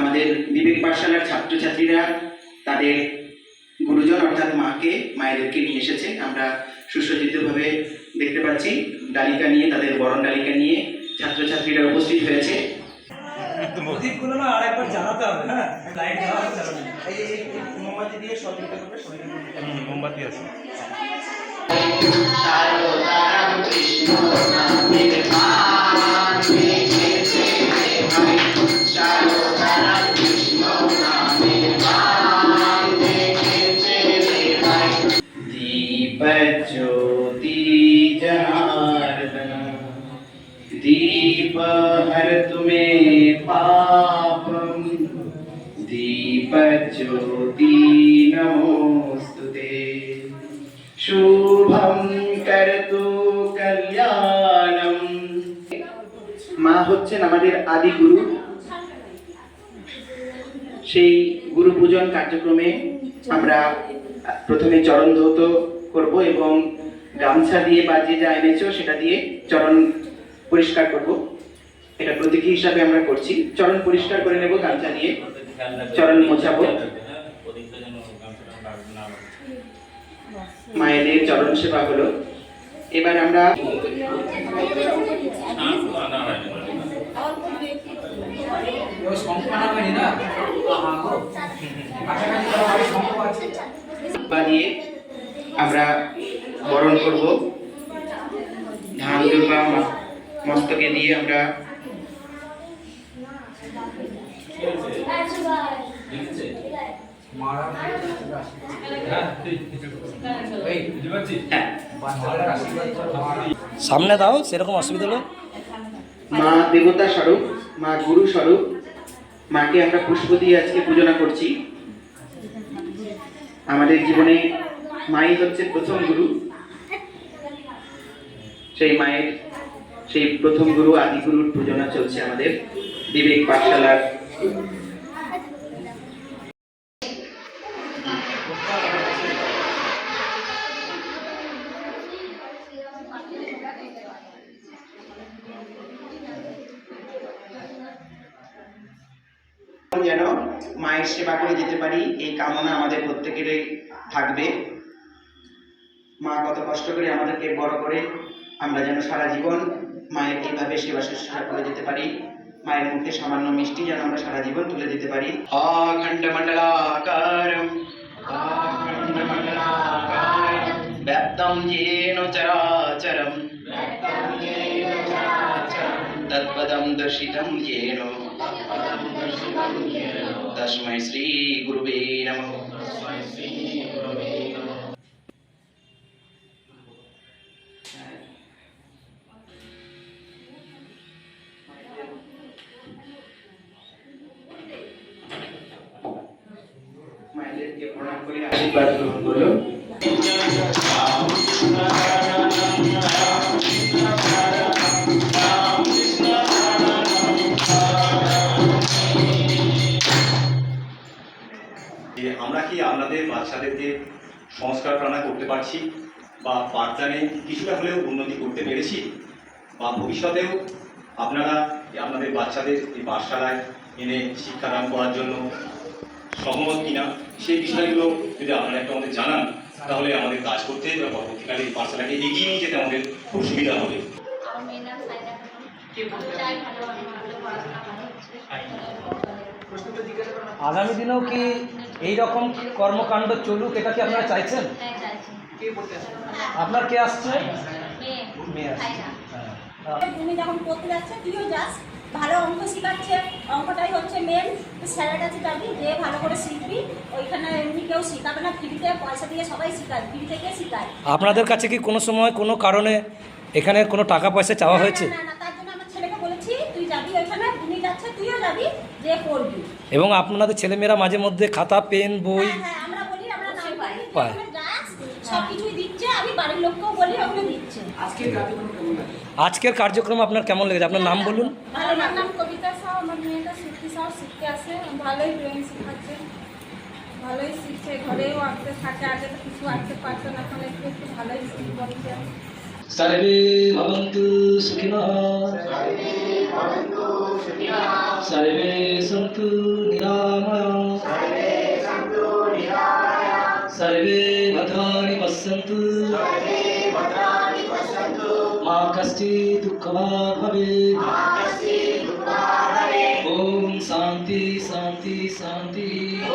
আমাদের বিবেক পাঠশালার ছাত্রছাত্রীরা তাদের গুরুজন অর্থাৎ মাকে মায়েদেরকে নিয়ে এসেছে। আমরা সুসজ্জিতভাবে দেখতে পাচ্ছি ডালিকা নিয়ে তাদের বরণ ডালিকা নিয়ে ছাত্রছাত্রীরা উপস্থিত হয়েছে। প্রদীপগুলো না আরেকবার জ্বালাতে হবে হ্যাঁ? লাইট মোমবাতি দিয়ে সহযোগিতা করবে মোমবাতি আছে। কৃষ্ণ ज्योति नमोस्तुते শুভম করতু কল্যাণম মা হচ্ছেন আমাদের আদি গুরু সেই গুরু পূজন কার্যক্রমে আমরা প্রথমে চরণ ধৌত করব এবং গামছা দিয়ে বা যে যা এনেছো সেটা দিয়ে চরণ পরিষ্কার করব এটা প্রতীকী হিসাবে আমরা করছি চরণ পরিষ্কার করে নেব গামছা দিয়ে চরণ মোছাবো মায়েদের চরণ সেবা হলো। এবার আমরা দিয়ে আমরা বরণ করব। ধান, দুর্বা, মস্তকে দিয়ে আমরা মারা হ্যাঁ এই বুঝতে পারছিস হ্যাঁ, মারার আশীর্বাদ তো সামনে দাও, সেরকম অসুবিধা হলে মা দেবতা স্বরূপ, মা গুরু স্বরূপ, মাকে আমরা পুষ্প দিয়ে আজকে পূজনা করছি। আমাদের জীবনে মাই হচ্ছে প্রথম গুরু। সেই মায়ের, সেই প্রথম গুরু, আদি গুরুর পূজনা চলছে আমাদের। বিবেক পাঠশালার যেন মায়ের সেবা করে যেতে পারি এই কামনা আমাদের প্রত্যেকেরই থাকবে। মা কত কষ্ট করে আমাদেরকে বড় করে আমরা যেন সারা জীবন মায়ের এইভাবে সেবা শুশ্রূষা করে যেতে পারি। মায়ের মুখে সামান্য মিষ্টি যেন আমরা সারা জীবন তুলে দিতে পারি। অখণ্ড মন্ডলাকার ব্যাপ্তম চরাচরম। তৎপদম দর্শিতম যেন। শ্রী গুরুবে নমঃ মায়েদেরকে প্রণাম করে আশীর্বাদ গ্রহণ করল যে আমরা কি আপনাদের বাচ্চাদেরকে সংস্কার প্রাণা করতে পারছি বা পাঠদানে কিছুটা হলেও উন্নতি করতে পেরেছি, বা ভবিষ্যতেও আপনারা আপনাদের বাচ্চাদের এই পাঠশালায় এনে শিক্ষাদান করার জন্য সহমত কিনা, সেই বিষয়গুলো যদি আপনারা একটু আমাদের জানান, তাহলে আমাদের কাজ করতে বা পরবর্তীকালে এই পাঠশালাকে এগিয়ে নিয়ে যেতে আমাদের খুব সুবিধা হবে। আগামী দিনেও কি এই রকম কর্মকাণ্ড চলুক এটা কি আপনারা চাইছেন? হ্যাঁ আপনার কে আসছে? মেয়ে। হ্যাঁ। তুমি যখন পড়তে যাচ্ছে তুইও যাস। ভালো অঙ্ক শেখাচ্ছে। অঙ্কটাই হচ্ছে মেন স্যারের কাছে যাবি যে ভালো করে শিখবি ওইখানে এমনি কেউ শেখাবে না। ফ্রিতে পয়সা দিয়ে সবাই শেখায় ফ্রি থেকে শেখায়। আপনাদের কাছে কি কোনো সময় কোনো কারণে এখানে কোনো টাকা পয়সা চাওয়া হয়েছে? না, না না তার জন্য আমার ছেলেকে বলেছি তুই যাবি ওইখানে তুমি যাচ্ছে তুইও যাবি যে পড়বি এবং আপনাদের ছেলেমেয়েরা মাঝে মধ্যে খাতা পেন বই হ্যাঁ হ্যাঁ আমরা বলি আমরা নাম পাই। পায়। আজকের কার্যক্রম আপনার কেমন লেগেছে? আপনার নাম বলুন। শিখতে আসে ভালোই ড্রয়িং শেখাচ্ছে। ভালোই শিখছে ঘরেও আঁকতে থাকে আগে তো কিছু আঁকতে পারতো না এখন একটু একটু ভালোই শিখছে भद्राणि पश्यन्तु मा कश्चित् दुःखवाग् भवेत् ॐ शान्ति शान्ति शान्तिः